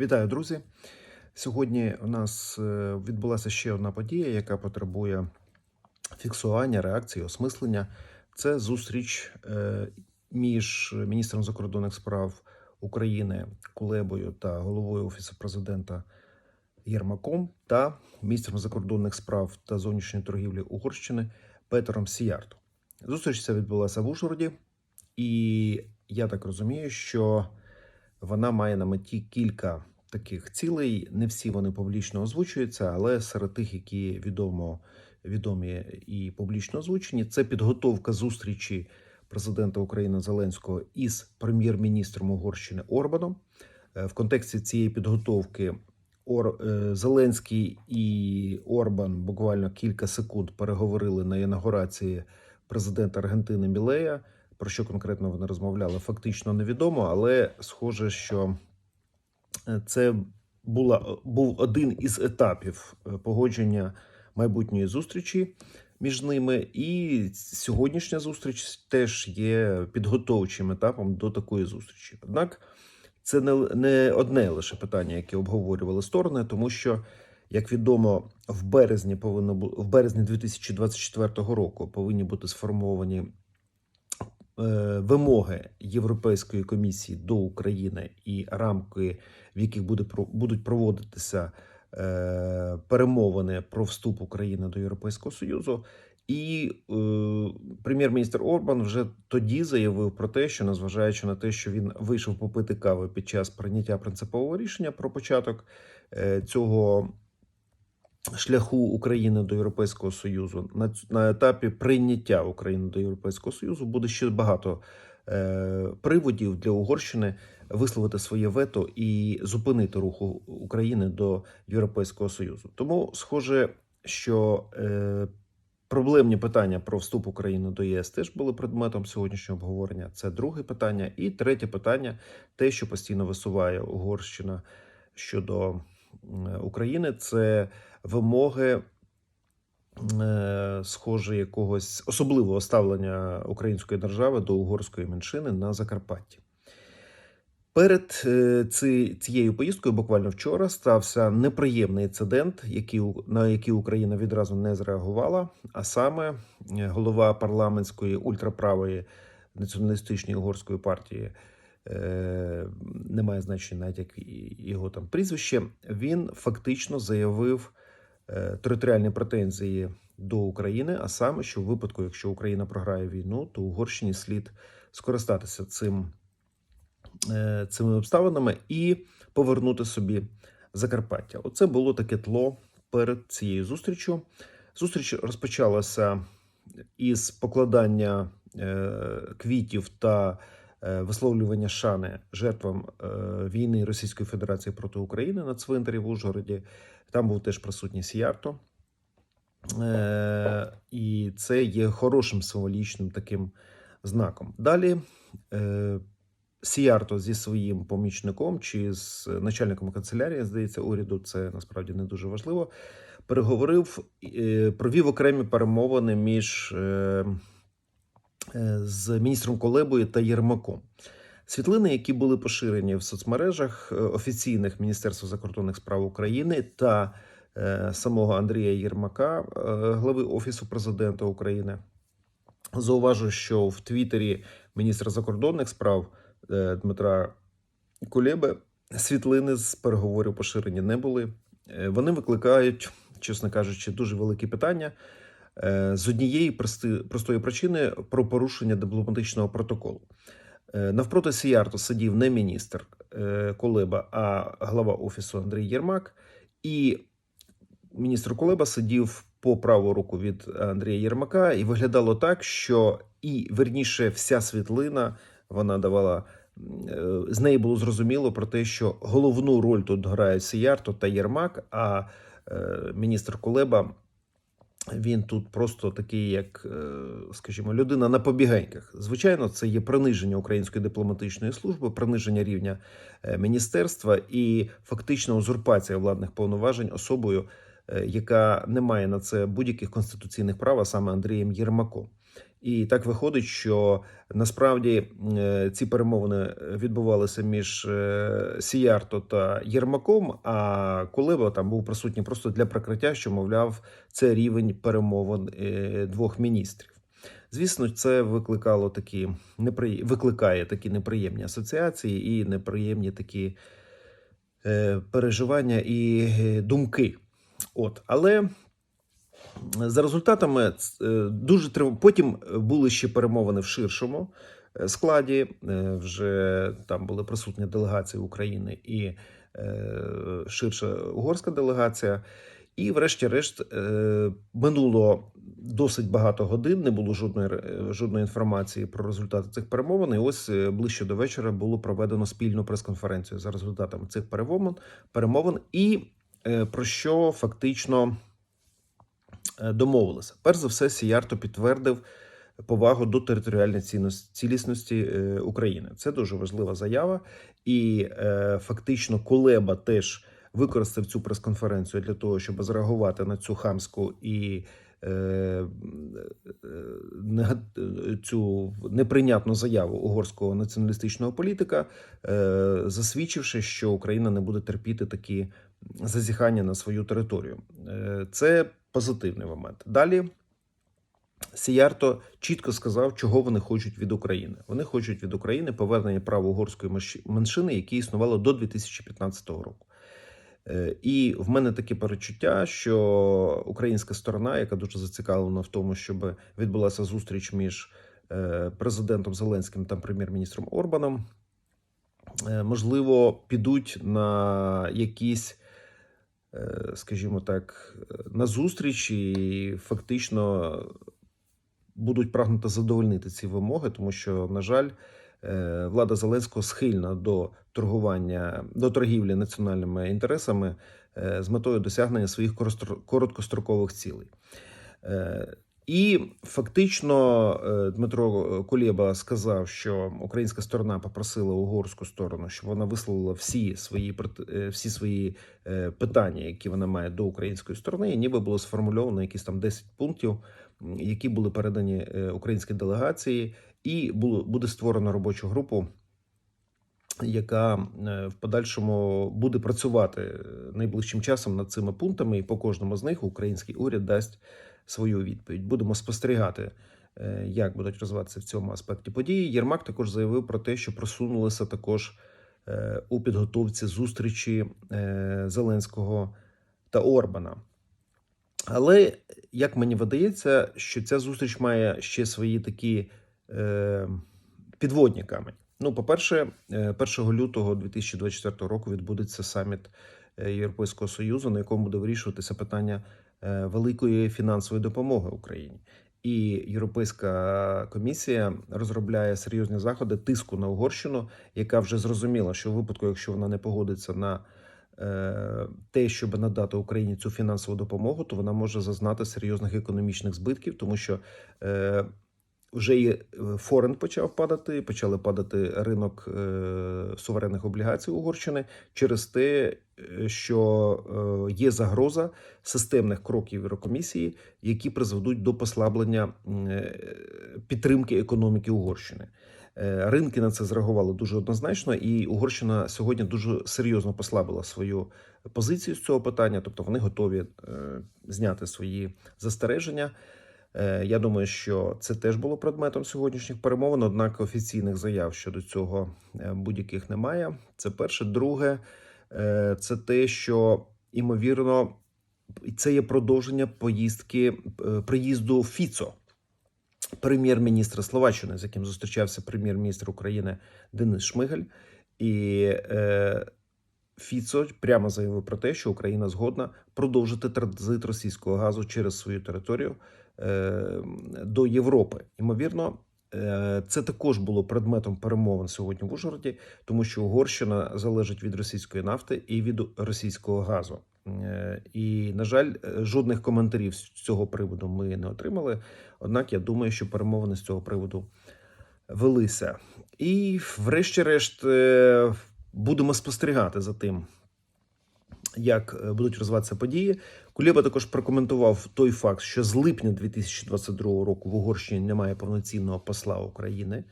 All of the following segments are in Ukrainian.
Вітаю, друзі! Сьогодні у нас е, відбулася ще одна подія, яка потребує фіксування, реакції, осмислення. Це зустріч е, між міністром закордонних справ України Кулебою та головою Офісу президента Єрмаком та міністром закордонних справ та зовнішньої торгівлі Угорщини Петером Сіярто. Зустріч ця відбулася в Ужгороді, і я так розумію, що вона має на меті кілька таких цілей. Не всі вони публічно озвучуються, але серед тих, які відомо відомі і публічно озвучені, це підготовка зустрічі президента України Зеленського із прем'єр-міністром Угорщини Орбаном. Е, В контексті цієї підготовки Ор... е, Зеленський і Орбан буквально кілька секунд переговорили на інаугурації президента Аргентини Мілея. Про що конкретно вони розмовляли, фактично невідомо, але схоже, що це була, був один із етапів е, погодження майбутньої зустрічі між ними. І сьогоднішня зустріч теж є підготовчим етапом до такої зустрічі. Однак це не, не одне лише питання, яке обговорювали сторони, тому що, як відомо, в березні повинно в березні 2024 року повинні бути сформовані е, вимоги Європейської комісії до України і рамки, в яких буде будуть проводитися е, перемовини про вступ України до Європейського Союзу. І е, прем'єр-міністр Орбан вже тоді заявив про те, що незважаючи на те, що він вийшов попити кави під час прийняття принципового рішення про початок е, цього шляху України до Європейського Союзу на, на етапі прийняття України до Європейського Союзу буде ще багато е, приводів для Угорщини висловити своє вето і зупинити руху України до Європейського Союзу. Тому схоже, що е, проблемні питання про вступ України до ЄС теж були предметом сьогоднішнього обговорення. Це друге питання. І третє питання те, що постійно висуває Угорщина щодо України, це вимоги. е, Схоже, якогось особливого ставлення української держави до угорської меншини на Закарпатті. Перед е, цією поїздкою, буквально вчора, стався неприємний інцидент, на який Україна відразу не зреагувала. А саме е, голова парламентської ультраправої націоналістичної угорської партії, немає значення навіть як його там прізвище. Він фактично заявив територіальні претензії до України, а саме, що в випадку, якщо Україна програє війну, то Угорщині слід скористатися цим е, цими обставинами і повернути собі Закарпаття. Оце було таке тло перед цією зустрічю. Зустріч розпочалася із покладання е, квітів та е, висловлювання шани жертвам е, війни Російської Федерації проти України на цвинтарі в Ужгороді. Там був теж присутній Сіярто. Е, і це є хорошим символічним таким знаком. Далі е, Сіярто зі своїм помічником чи з начальником канцелярії, здається, уряду, це насправді не дуже важливо. Переговорив, е, провів окремі перемовини між е, е, з міністром Колебою та Єрмаком. Світлини, які були поширені в соцмережах е, офіційних Міністерства закордонних справ України та е, самого Андрія Єрмака, е, глави Офісу президента України. Зауважу, що в Твіттері міністра закордонних справ е, Дмитра Кулеби світлини з переговорів поширені не були. Е, Вони викликають, чесно кажучи, дуже великі питання е, з однієї простої причини про порушення дипломатичного протоколу. Е, Навпроти Сіярто сидів не міністр е, Колеба, а глава офісу Андрій Єрмак. І міністр Колеба сидів по праву руку від Андрія Єрмака, і виглядало так, що і верніше вся світлина вона давала. е, З неї було зрозуміло про те, що головну роль тут грають Сіярто та Єрмак, а е, міністр Кулеба він тут просто такий, як, е, скажімо, людина на побігеньках. Звичайно, це є приниження української дипломатичної служби, приниження рівня е, міністерства і фактична узурпація владних повноважень особою, е, яка не має на це будь-яких конституційних прав, а саме Андрієм Єрмаком. І так виходить, що насправді е, ці перемовини відбувалися між е, Сіярто та Єрмаком. А Кулеба там був присутній просто для прикриття, що мовляв, це рівень перемовин е, двох міністрів. Звісно, це викликало такі непри... викликає такі неприємні асоціації і неприємні такі переживання і думки. От, але за результатами е, дуже трив- потім були ще перемовини в ширшому е, складі. Е, Вже там були присутні делегації України і ширша угорська делегація. І, врешті-решт, минуло досить багато годин, не було жодної жодної інформації про результати цих перемовин. І ось ближче до вечора було проведено спільну прес-конференцію за результатами цих перемовин, перемовин і про що фактично домовилися. Перш за все, Сіярто підтвердив повагу до територіальної цілісності е, України. Це дуже важлива заява, і е, фактично Колеба теж використав цю прес-конференцію для того, щоб зреагувати на цю хамську і е, е, цю неприйнятну заяву угорського націоналістичного політика, е, засвідчивши, що Україна не буде терпіти такі зазіхання на свою територію. Е, Це позитивний момент. Далі. Сіярто чітко сказав, чого вони хочуть від України. Вони хочуть від України повернення права угорської менши- меншини, яке існувало до 2015 року. Е, І в мене таке перечуття, що українська сторона, яка дуже зацікавлена в тому, щоб відбулася зустріч між е, президентом Зеленським та прем'єр-міністром Орбаном, е, можливо, підуть на якісь, скажімо так, е, на зустріч і фактично будуть прагнути задовольнити ці вимоги, тому що, на жаль, е, влада Зеленського схильна до торгування до торгівлі національними інтересами е, з метою досягнення своїх короткострокових цілей. Е, І фактично е, Дмитро Кулєба сказав, що українська сторона попросила угорську сторону, щоб вона висловила всі свої е, всі свої е, питання, які вона має до української сторони, і ніби було сформульовано якісь там 10 пунктів, які були передані е, українській делегації, і буде створено робочу групу, яка е, в подальшому буде працювати е, найближчим часом над цими пунктами, і по кожному з них український уряд дасть свою відповідь. Будемо спостерігати, е, як будуть розвиватися в цьому аспекті події. Єрмак також заявив про те, що просунулися також е, у підготовці зустрічі е, Зеленського та Орбана. Але як мені видається, що ця зустріч має ще свої такі підводні камені. Ну, по-перше, е, 1 лютого 2024 року відбудеться саміт Європейського Союзу, на якому буде вирішуватися питання великої фінансової допомоги Україні. І Європейська комісія розробляє серйозні заходи тиску на Угорщину, яка вже зрозуміла, що в випадку, якщо вона не погодиться на е, те, щоб надати Україні цю фінансову допомогу, то вона може зазнати серйозних економічних збитків, тому що е, вже і е, форен почав падати, почали падати ринок е, суверенних облігацій Угорщини через те, е, що є загроза системних кроків Єврокомісії, які призведуть до послаблення підтримки економіки Угорщини. Ринки на це зреагували дуже однозначно, і Угорщина сьогодні дуже серйозно послабила свою позицію з цього питання, тобто вони готові зняти свої застереження. Е, Я думаю, що це теж було предметом сьогоднішніх перемовин. Однак офіційних заяв щодо цього е, будь-яких немає. Це перше. Друге, е, це те, що імовірно це є продовження поїздки приїзду Фіцо, прем'єр-міністра Словаччини, з яким зустрічався прем'єр-міністр України Денис Шмигаль. І Фіцо прямо заявив про те, що Україна згодна продовжити транзит російського газу через свою територію е, до Європи. Ймовірно, е, це також було предметом перемовин сьогодні в Ужгороді, тому що Угорщина залежить від російської нафти і від російського газу. Е, І, на жаль, жодних коментарів з цього приводу ми не отримали. Однак я думаю, що перемовини з цього приводу велися. І, врешті-решт, будемо спостерігати за тим, як е, будуть розвиватися події. Кулеба також прокоментував той факт, що з липня 2022 року в Угорщині немає повноцінного посла України.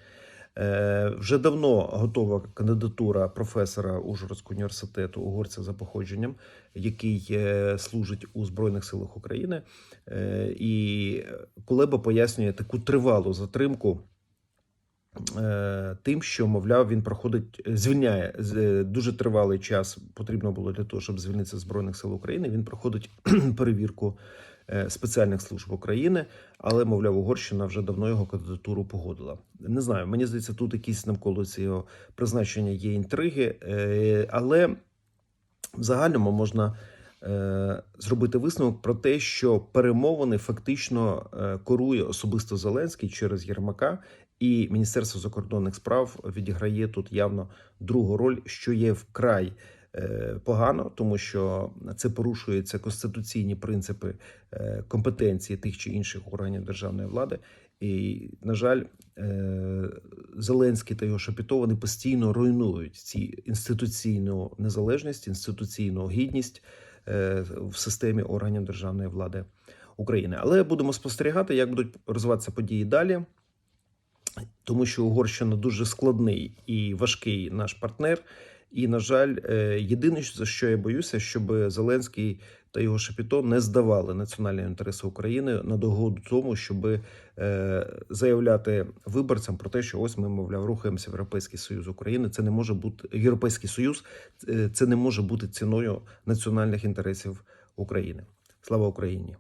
Е, Вже давно готова кандидатура професора Ужгородського університету угорця за походженням, який е, служить у Збройних силах України. І Кулеба пояснює таку тривалу затримку тим, що, мовляв, він проходить, звільняє е, дуже тривалий час. Потрібно було для того, щоб звільнитися з Збройних сил України. Він проходить перевірку е, спеціальних служб України, але, мовляв, Угорщина вже давно його кандидатуру погодила. Не знаю, мені здається, тут якісь навколо цього призначення є інтриги, е, але в загальному можна е, зробити висновок про те, що перемовини фактично е, корує особисто Зеленський через Єрмака, і Міністерство закордонних справ відіграє тут явно другу роль, що є вкрай е, погано, тому що це порушуються конституційні принципи е, компетенції тих чи інших органів державної влади. І, на жаль, е, Зеленський та його шапіто вони постійно руйнують ці інституційну незалежність, інституційну гідність в системі органів державної влади України. Але будемо спостерігати, як будуть розвиватися події далі, тому що Угорщина дуже складний і важкий наш партнер. І, на жаль, е, єдине, за що я боюся, щоб Зеленський та його шапіто не здавали національні інтереси України на догоду тому, щоб е, заявляти виборцям про те, що ось ми, мовляв, рухаємося в Європейський Союз України. Це не може бути Європейський Союз, е, це не може бути ціною національних інтересів України. Слава Україні!